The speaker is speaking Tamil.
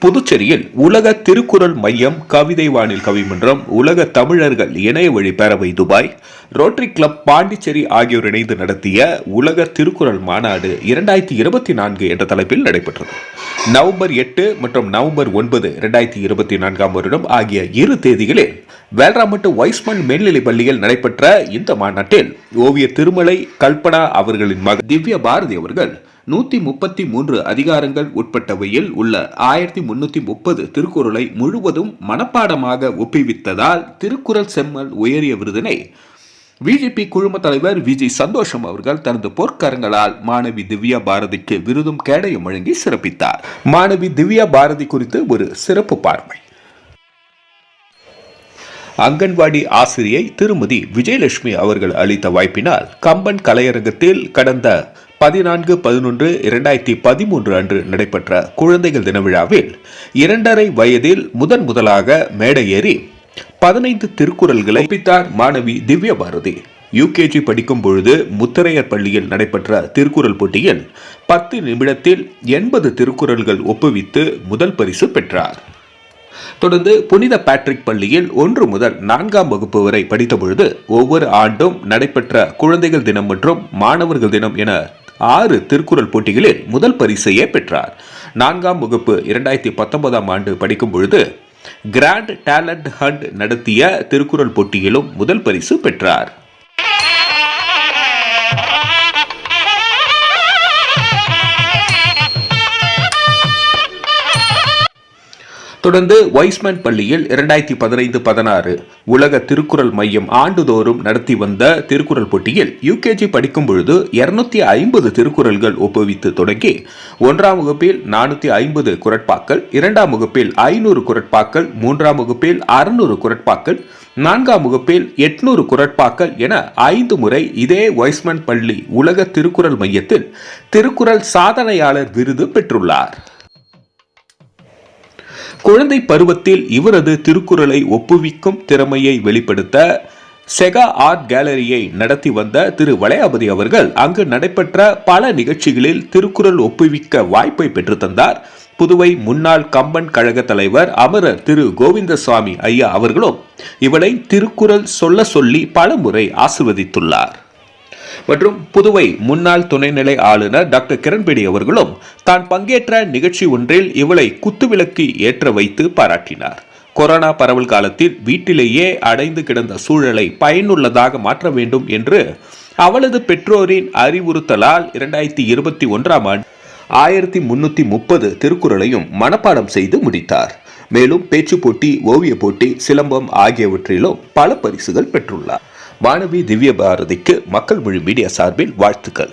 புதுச்சேரியில் உலக திருக்குறள் மையம் கவிதை வானில் கவிமன்றம் உலக தமிழர்கள் இணைய வழி பேரவை துபாய். ரோட்டரி கிளப் பாண்டிச்சேரி ஆகியோர் இணைந்து நடத்திய உலக திருக்குறள் மாநாடு இரண்டாயிரத்தி இருபத்தி நான்கு என்ற தலைப்பில் நடைபெற்றது. நவம்பர் எட்டு மற்றும் நவம்பர் ஒன்பது இரண்டாயிரத்தி இருபத்தி நான்காம் வருடம் ஆகிய இரு தேதிகளில் வேல்ராமட்டு வைஸ்மன் மேல்நிலைப் பள்ளியில் நடைபெற்ற இந்த மாநாட்டில் ஓவிய திருமலை கல்பனா அவர்களின் மகன் திவ்ய பாரதி அவர்கள் நூத்தி முப்பத்தி மூன்று அதிகாரங்கள் உட்பட்டவையில் உள்ள ஆயிரத்தி முன்னூத்தி முப்பது திருக்குறளை முழுவதும் மனப்பாடமாக ஒப்புவித்ததால் திருக்குறள் செம்மல் உயரிய விருதினை பிஜேபி குழும தலைவர் விஜய் சந்தோஷம் அவர்கள் தனது பொற்கரங்களால் மாணவி திவ்யா பாரதிக்கு விருதும் கேடயம் வழங்கி சிறப்பித்தார். மாணவி திவ்யா பாரதி குறித்து ஒரு சிறப்பு பார்வை. அங்கன்வாடி ஆசிரியை திருமதி விஜயலட்சுமி அவர்கள் அளித்த வாய்ப்பினால் கம்பன் கலையரங்கத்தில் கடந்த பதினான்கு பதினொன்று இரண்டாயிரத்தி பதிமூன்று அன்று நடைபெற்ற குழந்தைகள் தின விழாவில் இரண்டரை வயதில் முதன் முதலாக மேடை ஏறி பதினைந்து திருக்குறள்களை ஒப்பித்தார். மாணவி திவ்ய பாரதி யூகேஜி படிக்கும் பொழுது முத்தரையர் பள்ளியில் நடைபெற்ற திருக்குறள் போட்டியில் பத்து நிமிடத்தில் எண்பது திருக்குறள்கள் ஒப்புவித்து முதல் பரிசு பெற்றார். தொடர்ந்து புனித பேட்ரிக் பள்ளியில் ஒன்று முதல் நான்காம் வகுப்பு வரை படித்த பொழுது ஒவ்வொரு ஆண்டும் நடைபெற்ற குழந்தைகள் தினம் மற்றும் மாணவர்கள் தினம் என ஆறு திருக்குறள் போட்டிகளில் முதல் பரிசையே பெற்றார். நான்காம் வகுப்பு இரண்டாயிரத்தி பத்தொன்பதாம் ஆண்டு படிக்கும் பொழுது கிராண்ட் டேலண்ட் ஹண்ட் நடத்திய திருக்குறள் போட்டியிலும் முதல் பரிசு பெற்றார். தொடர்ந்து வைஸ்மேன் பள்ளியில் இரண்டாயிரத்தி பதினைந்து பதினாறு உலக திருக்குறள் மையம் ஆண்டுதோறும் நடத்தி வந்த திருக்குறள் போட்டியில் யூகேஜி படிக்கும் பொழுது இருநூத்தி ஐம்பது திருக்குறள்கள் ஒப்புவித்து தொடங்கி ஒன்றாம் வகுப்பில் நானூற்றி ஐம்பது குரட்பாக்கள் இரண்டாம் வகுப்பில் ஐநூறு குரட்பாக்கள் மூன்றாம் வகுப்பில் அறுநூறு குரட்பாக்கள் நான்காம் வகுப்பில் எட்நூறு குரட்பாக்கள் என ஐந்து முறை இதே வைஸ்மேன் பள்ளி உலக திருக்குறள் மையத்தில் திருக்குறள் சாதனையாளர் விருது பெற்றுள்ளார். குழந்தை பருவத்தில் இவரது திருக்குறளை ஒப்புவிக்கும் திறமையை வெளிப்படுத்த செகா ஆர்ட் கேலரியை நடத்தி வந்த திரு வளையாபதி அவர்கள் அங்கு நடைபெற்ற பல நிகழ்ச்சிகளில் திருக்குறள் ஒப்புவிக்க வாய்ப்பை பெற்றுத்தந்தார். புதுவை முன்னாள் கம்பன் கழக தலைவர் அமரர் திரு கோவிந்தசுவாமி ஐயா அவர்களும் இவளை திருக்குறள் சொல்ல சொல்லி பல முறை ஆசிர்வதித்துள்ளார். மற்றும் புதுவை முன்னாள் துணைநிலை ஆளுநர் டாக்டர் கிரண்பேடி அவர்களும் தான் பங்கேற்ற நிகழ்ச்சி ஒன்றில் இவளை குத்துவிளக்கு ஏற்ற வைத்து பாராட்டினார். கொரோனா பரவல் காலத்தில் வீட்டிலேயே அடைந்து கிடந்த சூழலை பயனுள்ளதாக மாற்ற வேண்டும் என்று அவளது பெற்றோரின் அறிவுறுத்தலால் இரண்டாயிரத்தி இருபத்தி ஒன்றாம் ஆண்டு ஆயிரத்தி முன்னூத்தி முப்பது திருக்குறளையும் மனப்பாடம் செய்து முடித்தார். மேலும் பேச்சு போட்டி ஓவிய போட்டி சிலம்பம் ஆகியவற்றிலும் பல பரிசுகள் பெற்றுள்ளார். மாணவி திவ்ய பாரதிக்கு மக்கள் மொழி மீடியா சார்பில் வாழ்த்துக்கள்.